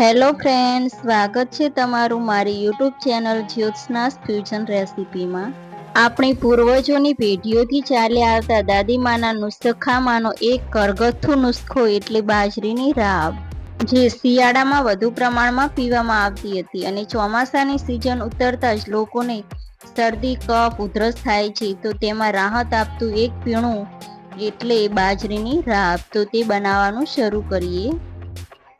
Hello friend સ્વાગત છે તમારું મારી યુટ્યુબ ચેનલ જ્યોત્સનાસ ફ્યુઝન રેસિપીમાં. આપણી પૂર્વજોની પેઢીઓથી ચાલ્યા આવતા દાદીમાના નુસ્ખામાંનો એક કરગથ્થુ નુસ્ખો એટલે બાજરીની રાબ, જે શિયાળામાં વધુ પ્રમાણમાં પીવામાં આવતી હતી અને ચોમાસાની સિઝન ઉતરતા જ લોકોને શરદી, કફ, ઉધરસ થાય છે, તો તેમાં રાહત આપતું એક પીણું એટલે બાજરીની રાબ. તો તે બનાવવાનું શરૂ કરીએ.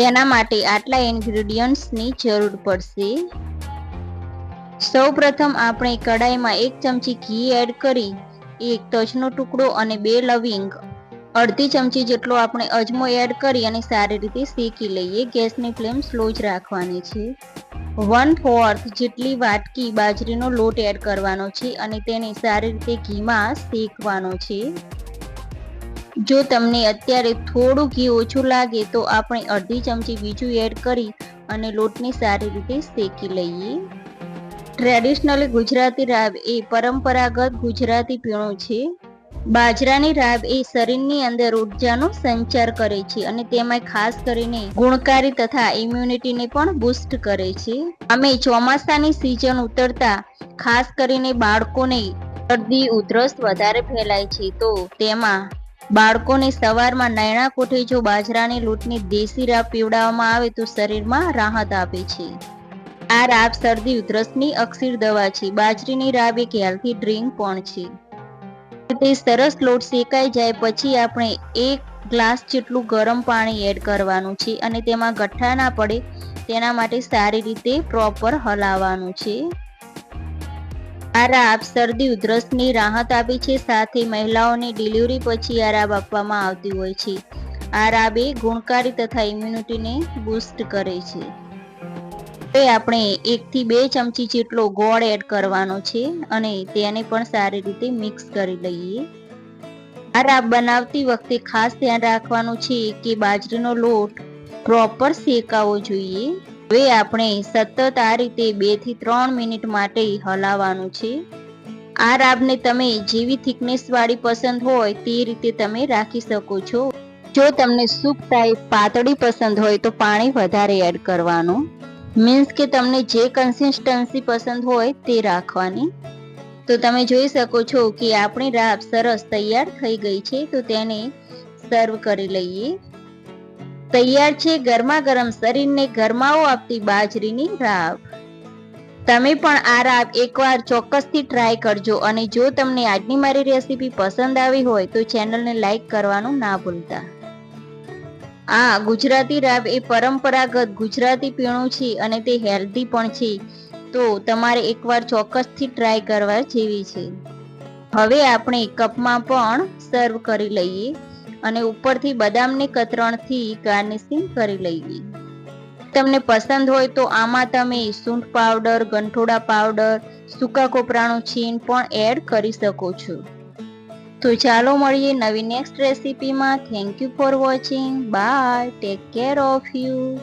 તેના માટે આટલા ઇન્ગ્રેડિયન્ટ્સની જરૂર પડશે. સૌ પ્રથમ આપણે કડાઈમાં એક ચમચી ઘી એડ કરી, એક તજનો ટુકડો અને બે લવિંગ. અડધી ચમચી જેટલો આપણે અજમો એડ કરી અને સારી રીતે શેકી લઈએ. ગેસની ફ્લેમ સ્લો જ રાખવાની છે. વન ફોર્થ જેટલી વાટકી બાજરીનો લોટ એડ કરવાનો છે અને તેને સારી રીતે ઘીમાં શેકવાનો છે. જો તમને અત્યારે થોડું ઘી ઓછું લાગે તો આપણે અડધી ચમચી બીજું એડ કરી અને લોટને સારી રીતે શેકી લઈએ. ટ્રેડિશનલી ગુજરાતી રાબ એ પરંપરાગત ગુજરાતી પીણું છે. બાજરાની રાબ એ શરીરની અંદર ઉર્જાનો સંચાર કરે છે અને તેમાં ખાસ કરીને ગુણકારી તથા ઇમ્યુનિટીને પણ બુસ્ટ કરે છે. અમે ચોમાસાની સિઝન ઉતરતા ખાસ કરીને બાળકોને શરદી, ઉધરસ વધારે ફેલાય છે તો તેમાં બાળકોને સવારમાં નૈણા કોઠે જો બાજરાની લોટની દેશી રાબ પીવડાવવામાં આવે તો શરીરમાં રાહત આપે છે. આ રાબ શરદી, ઉધરસની અક્ષીર દવા છે. બાજરીની રાબ એક હેલ્થી ડ્રિંક પણ છે. તે સરસ લોટ શેકાઈ જાય પછી આપણે એક ગ્લાસ જેટલું ગરમ પાણી એડ કરવાનું છે અને તેમાં ગઠ્ઠા ના પડે તેના માટે સારી રીતે પ્રોપર હલાવવાનું છે. આરાબ શરદી, ઉધરસની રાહત આપે છે. સાથે મહિલાઓને ડિલિવરી પછી આરાબ આપવામાં આવતી હોય છે. આરાબ એ ગુણકારી તથા ઇમ્યુનિટીને બૂસ્ટ કરે છે. હવે આપણે એકથી બે ચમચી જેટલો ગોળ એડ કરવાનો છે અને તેને પણ સારી રીતે મિક્સ કરી લઈએ. આ રાબ બનાવતી વખતે ખાસ ધ્યાન રાખવાનું છે કે બાજરીનો લોટ પ્રોપર શેકાવો જોઈએ. હવે આપણે સતત આ રીતે બેથી ત્રણ મિનિટ માટે હલાવવાનું છે. આ રાબને તમે જેવી થિકનેસ વાળી પસંદ હોય તે રીતે તમે રાખી શકો છો. જો તમને સૂપ ટાઈપ પાતળી પસંદ હોય તો પાણી વધારે એડ કરવાનું. મીન્સ કે તમને જે કન્સિસ્ટન્સી પસંદ હોય તે રાખવાની. તો તમે જોઈ શકો છો કે આપણી રાબ સરસ તૈયાર થઈ ગઈ છે, તો તેને સર્વ કરી લઈએ. તૈયાર છે ગરમા ગરમ શરીરને ગરમાવો આપતી બાજરીની રાબ તમે પણ આ રાબ એકવાર ચોક્કસથી ટ્રાય કરજો અને જો તમને આજની મારી રેસીપી પસંદ આવી હોય તો ચેનલને લાઈક કરવાનું ના ભૂલતા. આ ગુજરાતી રાબ એ પરંપરાગત ગુજરાતી પીણું છે અને તે હેલ્ધી પણ છે. તો તમારે એકવાર ચોક્કસથી ટ્રાય કરવા જેવી છે. હવે આપણે કપમાં પણ સર્વ કરી લઈએ. અને ઉપરથી બદામની કતરણથી ગાર્નિશિંગ કરી લઈએ. તમને પસંદ હોય તો આમાં તમે સૂંઠ પાવડર, ગંઠોડા પાવડર, સૂકા કોપરાનું છીણ પણ એડ કરી શકો છો. તો ચાલો મળીએ નવી next રેસીપીમાં. Thank you for watching bye take care of you